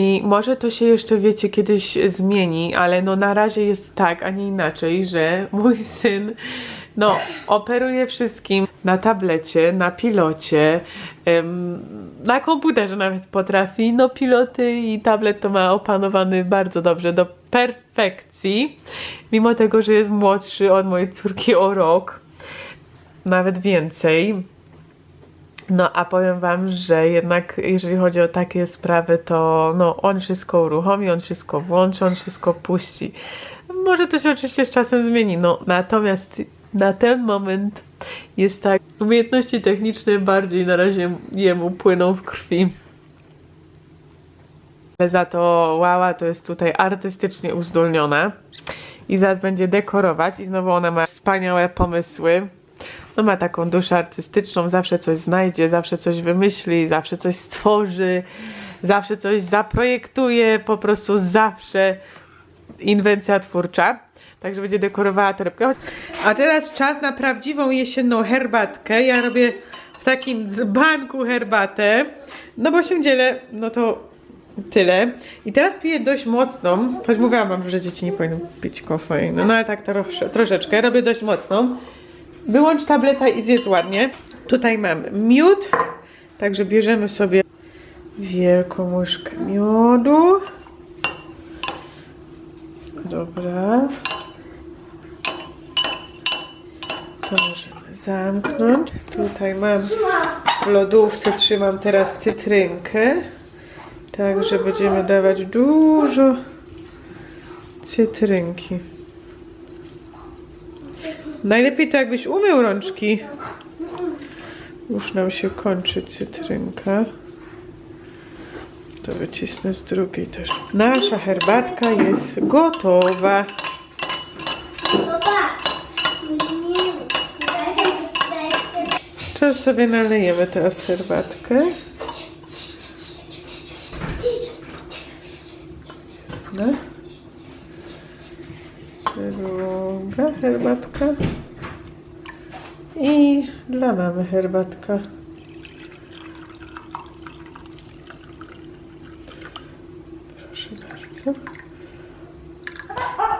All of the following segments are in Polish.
I może to się jeszcze, wiecie, kiedyś zmieni, ale no na razie jest tak, a nie inaczej, że mój syn, no, operuje wszystkim na tablecie, na pilocie, em, na komputerze nawet potrafi. No, piloty i tablet to ma opanowany bardzo dobrze, do perfekcji, mimo tego, że jest młodszy od mojej córki o rok, nawet więcej. No a powiem wam, że jednak jeżeli chodzi o takie sprawy, to no, on wszystko uruchomi, on wszystko włączy, on wszystko puści. Może to się oczywiście z czasem zmieni, no natomiast na ten moment jest tak, umiejętności techniczne bardziej na razie jemu płyną w krwi. Ale za to Łała to jest tutaj artystycznie uzdolniona i zaraz będzie dekorować i znowu ona ma wspaniałe pomysły. No ma taką duszę artystyczną, zawsze coś znajdzie, zawsze coś wymyśli, zawsze coś stworzy, zawsze coś zaprojektuje, po prostu zawsze inwencja twórcza. Także będzie dekorowała torebkę. A teraz czas na prawdziwą jesienną herbatkę. Ja robię w takim dzbanku herbatę, no bo się dzielę, no to tyle. I teraz piję dość mocną, choć mówiłam wam, że dzieci nie powinny pić kofeiny, no ale tak trosze, troszeczkę. Robię dość mocną. Wyłącz tableta i zjedz ładnie. Tutaj mam miód, także bierzemy sobie wielką łyżkę miodu. Dobra. To możemy zamknąć. Tutaj mam w lodówce, trzymam teraz cytrynkę. Także będziemy dawać dużo cytrynki. Najlepiej to jakbyś umył rączki. Już nam się kończy cytrynka. To wycisnę z drugiej też. Nasza herbatka jest gotowa. Czas sobie nalejemy teraz herbatkę. No. Druga herbatka. Dla mamy herbatka. Proszę bardzo.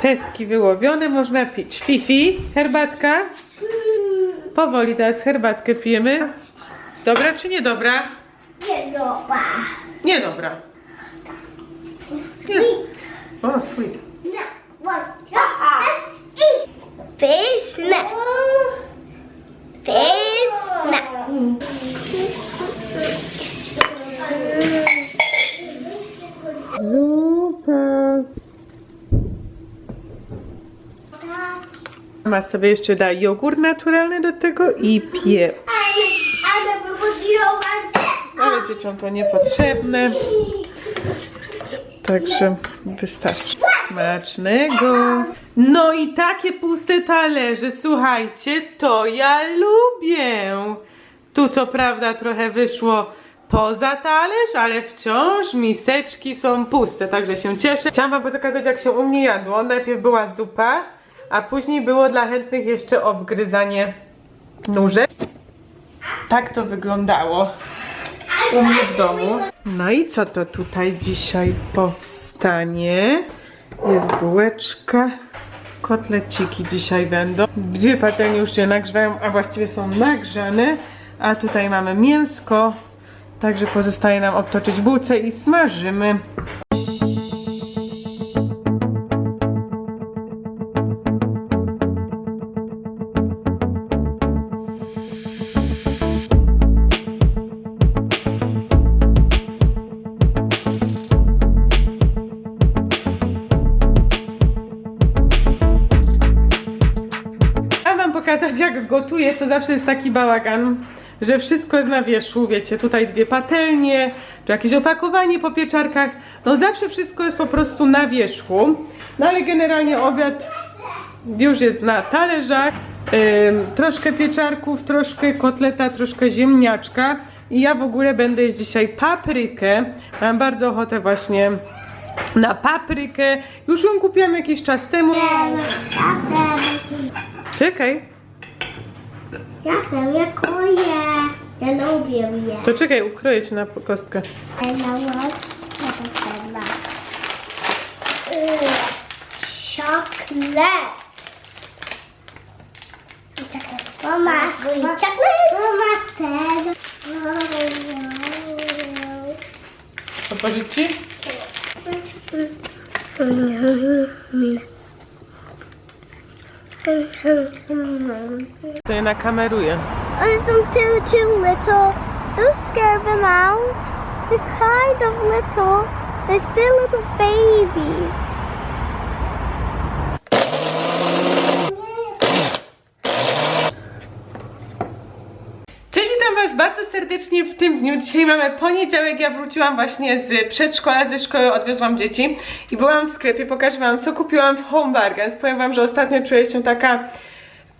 Pestki wyłowione, można pić. Fifi, herbatka? Powoli teraz herbatkę pijemy. Dobra czy niedobra? Nie dobra. Niedobra. Nie. O, sweet. No, one, i pyszne. Pyszne. Zupa. Mama sobie jeszcze da jogurt naturalny do tego i pieprz. Ale dzieciom to niepotrzebne. Także wystarczy. Smacznego. No i takie puste talerze, słuchajcie, to ja lubię. Tu co prawda trochę wyszło poza talerz, ale wciąż miseczki są puste, także się cieszę. Chciałam wam pokazać jak się u mnie jadło. Najpierw była zupa, a później było dla chętnych jeszcze obgryzanie nóżek. Tak to wyglądało u mnie w domu. No i co to tutaj dzisiaj powstanie? Jest bułeczka. Kotleciki dzisiaj będą. Dwie patelnie już się nagrzewają, a właściwie są nagrzane. A tutaj mamy mięsko. Także pozostaje nam obtoczyć bułce i smażymy. Pokazać jak gotuję, to zawsze jest taki bałagan, że wszystko jest na wierzchu, wiecie, tutaj dwie patelnie, czy jakieś opakowanie po pieczarkach, no zawsze wszystko jest po prostu na wierzchu, no ale generalnie obiad już jest na talerzach, troszkę pieczarków, troszkę kotleta, troszkę ziemniaczka. I ja w ogóle będę jeść dzisiaj paprykę, mam bardzo ochotę właśnie na paprykę, już ją kupiłam jakiś czas temu, czekaj, Ja sobie kuję. Ja lubię je. To czekaj, ukroję ci na kostkę. Ja na ład. Ja to Chocolate. Mama, chocolate. Mama, ten. Otworzyć ci? To je nakameruję. Are some too too little? Don't scare them out. They're kind of little. They're still little babies. Bardzo serdecznie w tym dniu. Dzisiaj mamy poniedziałek, ja wróciłam właśnie z przedszkola, ze szkoły odwiozłam dzieci i byłam w sklepie, pokażę Wam co kupiłam w Home Bargains. Powiem Wam, że ostatnio czuję się taka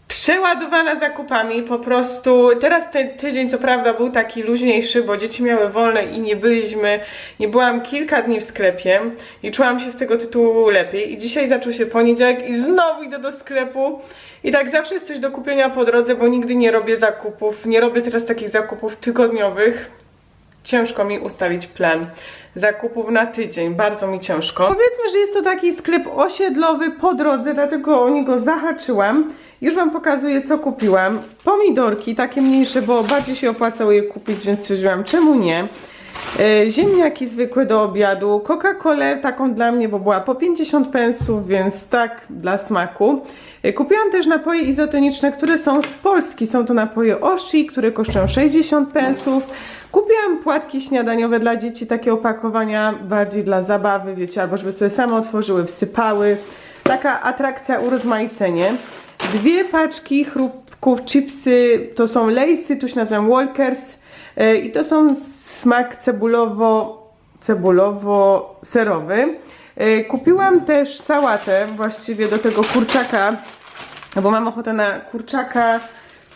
przeładowana zakupami, po prostu teraz ten tydzień co prawda był taki luźniejszy, bo dzieci miały wolne i nie byliśmy, nie byłam kilka dni w sklepie i czułam się z tego tytułu lepiej. I dzisiaj zaczął się poniedziałek i znowu idę do sklepu. I tak zawsze jest coś do kupienia po drodze, bo nigdy nie robię zakupów, nie robię teraz takich zakupów tygodniowych, ciężko mi ustalić plan zakupów na tydzień, bardzo mi ciężko. Powiedzmy, że jest to taki sklep osiedlowy po drodze, dlatego o niego zahaczyłam. Już Wam pokazuję, co kupiłam. Pomidorki, takie mniejsze, bo bardziej się opłacało je kupić, więc stwierdziłam, czemu nie. E, Ziemniaki zwykłe do obiadu, Coca-Colę taką dla mnie, bo była po 50 pensów, więc tak dla smaku. E, Kupiłam też napoje izotoniczne, które są z Polski. Są to napoje Oshi, które kosztują 60 pensów. Kupiłam płatki śniadaniowe dla dzieci, takie opakowania bardziej dla zabawy, wiecie, albo żeby sobie same otworzyły, wsypały. Taka atrakcja urozmaicenie. Dwie paczki chrupków, chipsy, to są lejsy, tu się nazywam Walkers e, i to są smak cebulowo, cebulowo-serowy. E, Kupiłam też sałatę właściwie do tego kurczaka, bo mam ochotę na kurczaka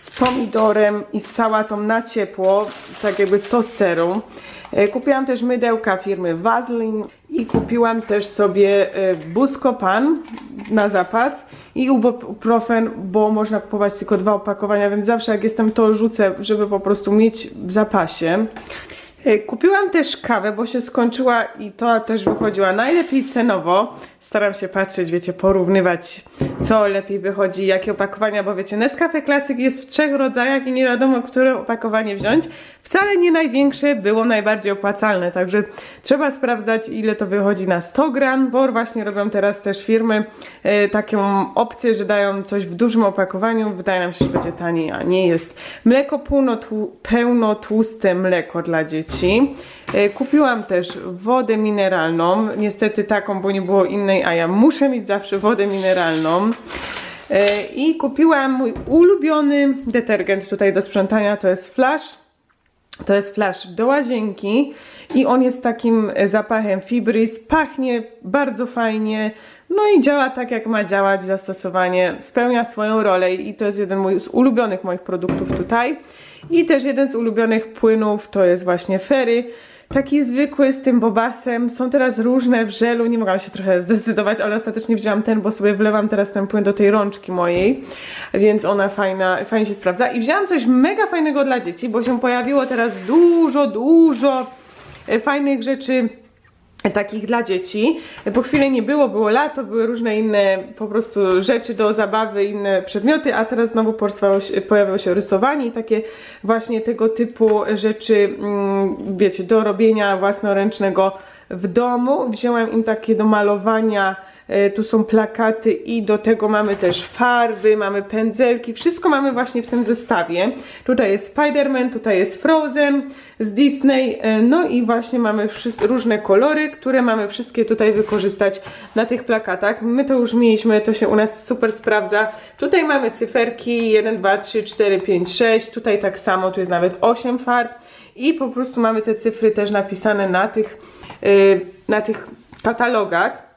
z pomidorem i z sałatą na ciepło, tak jakby z tosteru. E, Kupiłam też mydełka firmy Vaseline i kupiłam też sobie e, Buscopan na zapas i ibuprofen, bo można kupować tylko dwa opakowania, więc zawsze jak jestem to rzucę, żeby po prostu mieć w zapasie. E, Kupiłam też kawę, bo się skończyła i to też wychodziła najlepiej cenowo. Staram się patrzeć, wiecie, porównywać, co lepiej wychodzi, jakie opakowania, bo wiecie, Nescafe Classic jest w trzech rodzajach i nie wiadomo, które opakowanie wziąć. Wcale nie największe było najbardziej opłacalne, także trzeba sprawdzać, ile to wychodzi na 100 gram, bo właśnie robią teraz też firmy e, taką opcję, że dają coś w dużym opakowaniu. Wydaje nam się, że będzie taniej, a nie jest. Mleko pełnotłu- pełnotłuste mleko dla dzieci. E, Kupiłam też wodę mineralną, niestety taką, bo nie było innej, a ja muszę mieć zawsze wodę mineralną. E, I kupiłam mój ulubiony detergent tutaj do sprzątania, to jest Flash. To jest flash do łazienki i on jest takim zapachem Fibris, pachnie bardzo fajnie, no i działa tak jak ma działać, zastosowanie spełnia swoją rolę i to jest jeden z ulubionych moich produktów tutaj. I też jeden z ulubionych płynów to jest właśnie Ferry, taki zwykły z tym bobasem. Są teraz różne w żelu, nie mogłam się trochę zdecydować, ale ostatecznie wzięłam ten, bo sobie wlewam teraz ten płyn do tej rączki mojej, więc ona fajna, fajnie się sprawdza. I wzięłam coś mega fajnego dla dzieci, bo się pojawiło teraz dużo, dużo e, fajnych rzeczy takich dla dzieci. Po chwili nie było, było lato, były różne inne po prostu rzeczy do zabawy, inne przedmioty, a teraz znowu się, pojawiło się rysowanie i takie właśnie tego typu rzeczy, mm, wiecie, do robienia własnoręcznego w domu. Wzięłam im takie do malowania E, Tu są plakaty i do tego mamy też farby, mamy pędzelki, wszystko mamy właśnie w tym zestawie. Tutaj jest Spider-Man, tutaj jest Frozen z Disney, e, no i właśnie mamy różne kolory, które mamy wszystkie tutaj wykorzystać na tych plakatach. My to już mieliśmy, to się u nas super sprawdza. Tutaj mamy cyferki 1, 2, 3, 4, 5, 6, tutaj tak samo, tu jest nawet 8 farb i po prostu mamy te cyfry też napisane na tych, y, na tych katalogach.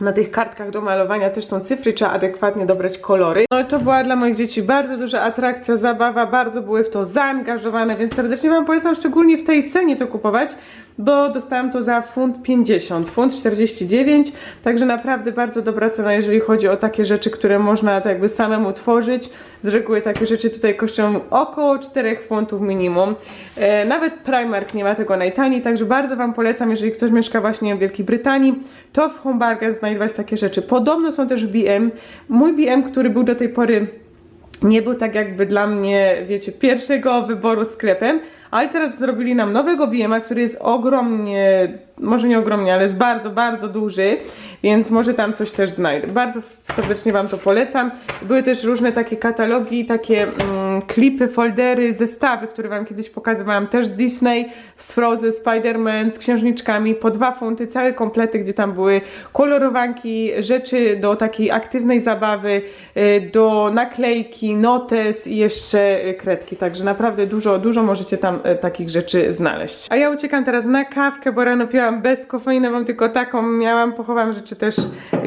Na tych kartkach do malowania też są cyfry, trzeba adekwatnie dobrać kolory. No i to była dla moich dzieci bardzo duża atrakcja, zabawa, bardzo były w to zaangażowane, więc serdecznie Wam polecam szczególnie w tej cenie to kupować, bo dostałam to za funt 50, funt 49, także naprawdę bardzo dobra cena, jeżeli chodzi o takie rzeczy, które można tak jakby samemu tworzyć. Z reguły takie rzeczy tutaj kosztują około 4 funtów minimum. E, nawet Primark nie ma tego najtaniej, także bardzo Wam polecam, jeżeli ktoś mieszka właśnie w Wielkiej Brytanii, to w Home Bargains znajdować takie rzeczy. Podobno są też BM. Mój BM, który był do tej pory nie był tak jakby dla mnie, wiecie, pierwszego wyboru sklepem, ale teraz zrobili nam nowego BM-a, który jest ogromnie, może nie ogromnie, ale jest bardzo, bardzo duży, więc może tam coś też znajdę. Bardzo serdecznie Wam to polecam. Były też różne takie katalogi, takie mm, klipy, foldery, zestawy, które Wam kiedyś pokazywałam, też z Disney, z Frozen, Spider-Man, z księżniczkami, po dwa funty, całe komplety, gdzie tam były kolorowanki, rzeczy do takiej aktywnej zabawy, y, do naklejki, notes i jeszcze y, kredki, także naprawdę dużo, dużo możecie tam y, takich rzeczy znaleźć. A ja uciekam teraz na kawkę, bo rano piłam bez kofeiny, mam tylko taką, miałam, pochowam rzeczy też,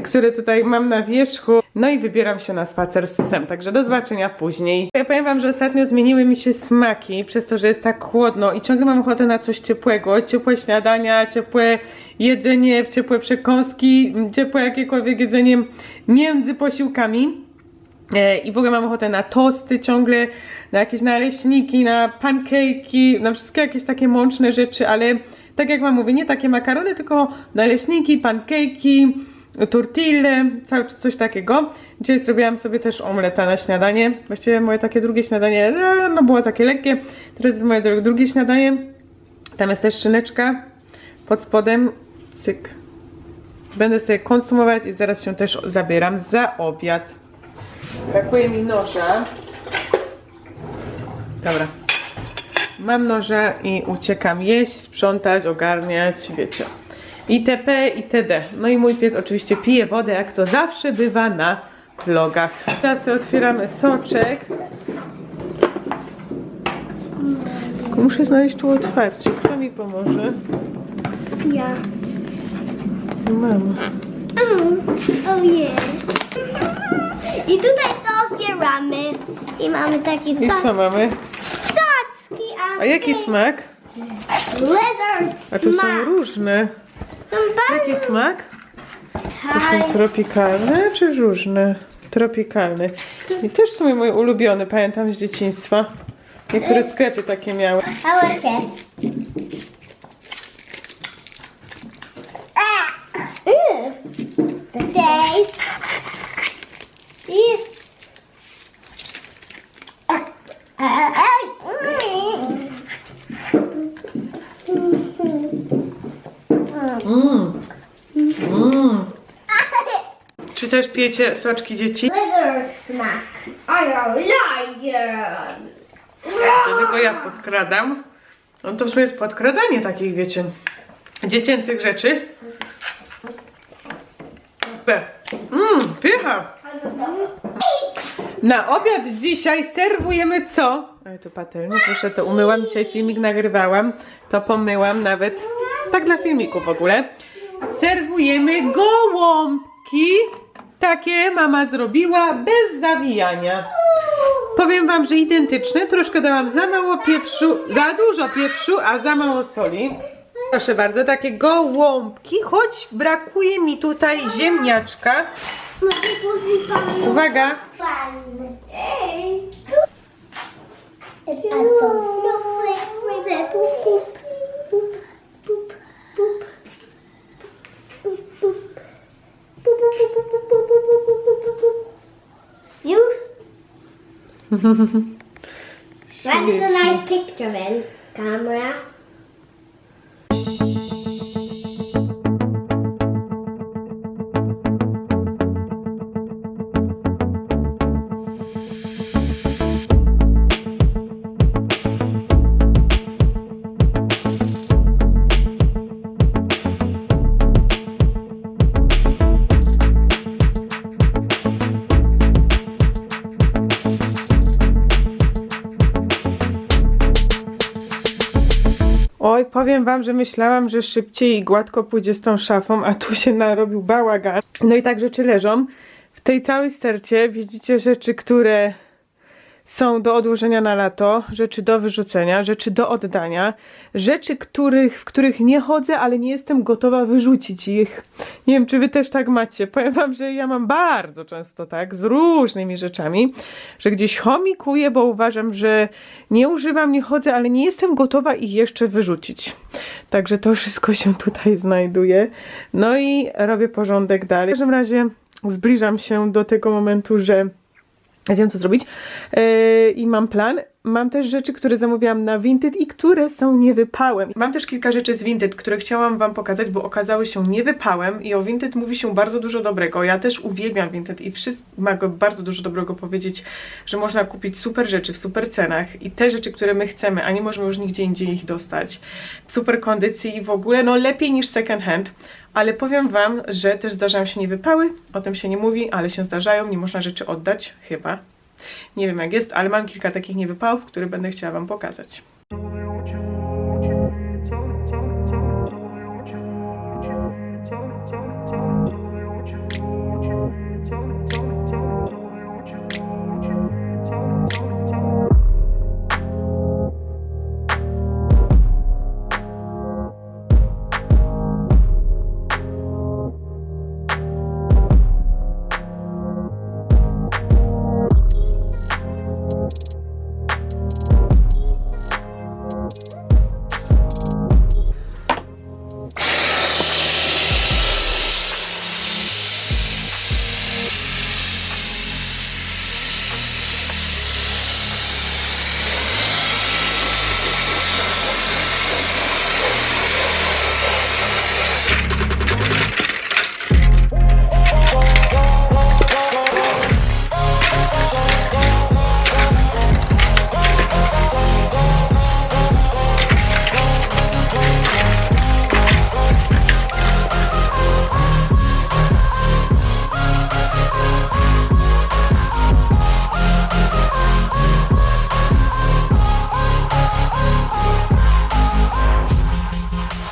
które tutaj mam na wierzchu, no i wybieram się na spacer z psem, także do zobaczenia później. Ja powiem wam, że ostatnio zmieniły mi się smaki, przez to, że jest tak chłodno i ciągle mam ochotę na coś ciepłego, ciepłe śniadania, ciepłe jedzenie, ciepłe przekąski, ciepłe jakiekolwiek jedzenie między posiłkami. E, I w ogóle mam ochotę na tosty ciągle, na jakieś naleśniki, na pancake'i, na wszystkie jakieś takie mączne rzeczy, ale tak jak wam mówię, nie takie makarony, tylko naleśniki, pancake'i, tortille, coś takiego. Dzisiaj zrobiłam sobie też omleta na śniadanie. Właściwie moje takie drugie śniadanie, e, no było takie lekkie. Teraz jest moje dru- drugie śniadanie. Tam jest też szyneczka pod spodem. Cyk. Będę sobie konsumować i zaraz się też zabieram za obiad. Brakuje mi noża. Dobra. Mam noża i uciekam jeść, sprzątać, ogarniać, wiecie. ITP, itd. No i mój pies oczywiście pije wodę, jak to zawsze bywa na vlogach. Teraz sobie otwieramy soczek. Tylko Muszę znaleźć tu otwarcie. Kto mi pomoże? Ja. Mama. Oh, oh yes. I tutaj to otwieramy. I mamy taki I co mamy? Stacki, A jaki smak? Lizard A tu są smak. różne. Są Jaki bardzo smak? To są tropikalne czy różne? Tropikalne. I też są moje ulubione, pamiętam z dzieciństwa. Niektóre sklepy takie miały. I like it. Mmm. Mmm. Czy też pijecie soczki dzieci? Lizard snack. I it. To tylko ja podkradam. No to w sumie jest podkradanie takich, wiecie, dziecięcych rzeczy. Mmm, pycha. Na obiad dzisiaj serwujemy co? Ale to patelnię, proszę, to umyłam, dzisiaj filmik nagrywałam, to pomyłam nawet, tak dla filmiku w ogóle. Serwujemy gołąbki, takie mama zrobiła, bez zawijania. Powiem wam, że identyczne, troszkę dałam za mało pieprzu, za dużo pieprzu, a za mało soli. Proszę bardzo, takie gołąbki, choć brakuje mi tutaj ziemniaczka. Uwaga, some That is a nice picture, then, Camera. Oj, powiem wam, że myślałam, że szybciej i gładko pójdzie z tą szafą, a tu się narobił bałagan. No i tak rzeczy leżą. W tej całej stercie widzicie rzeczy, które są do odłożenia na lato, rzeczy do wyrzucenia, rzeczy do oddania, rzeczy, których, w których nie chodzę, ale nie jestem gotowa wyrzucić ich. Nie wiem, czy wy też tak macie. Powiem wam, że ja mam bardzo często tak, z różnymi rzeczami, że gdzieś chomikuję, bo uważam, że nie używam, nie chodzę, ale nie jestem gotowa ich jeszcze wyrzucić. Także to wszystko się tutaj znajduje. No i robię porządek dalej. W każdym razie zbliżam się do tego momentu, że ja wiem, co zrobić yy, i mam plan. Mam też rzeczy, które zamówiłam na Vinted i które są niewypałem. Mam też kilka rzeczy z Vinted, które chciałam Wam pokazać, bo okazały się niewypałem i o Vinted mówi się bardzo dużo dobrego. Ja też uwielbiam Vinted i wszyscy mogę bardzo dużo dobrego powiedzieć, że można kupić super rzeczy w super cenach i te rzeczy, które my chcemy, a nie możemy już nigdzie indziej ich dostać. W super kondycji i w ogóle, no lepiej niż second hand. Ale powiem Wam, że też zdarzają się niewypały, o tym się nie mówi, ale się zdarzają, nie można rzeczy oddać, chyba. Nie wiem jak jest, ale mam kilka takich niewypałów, które będę chciała Wam pokazać.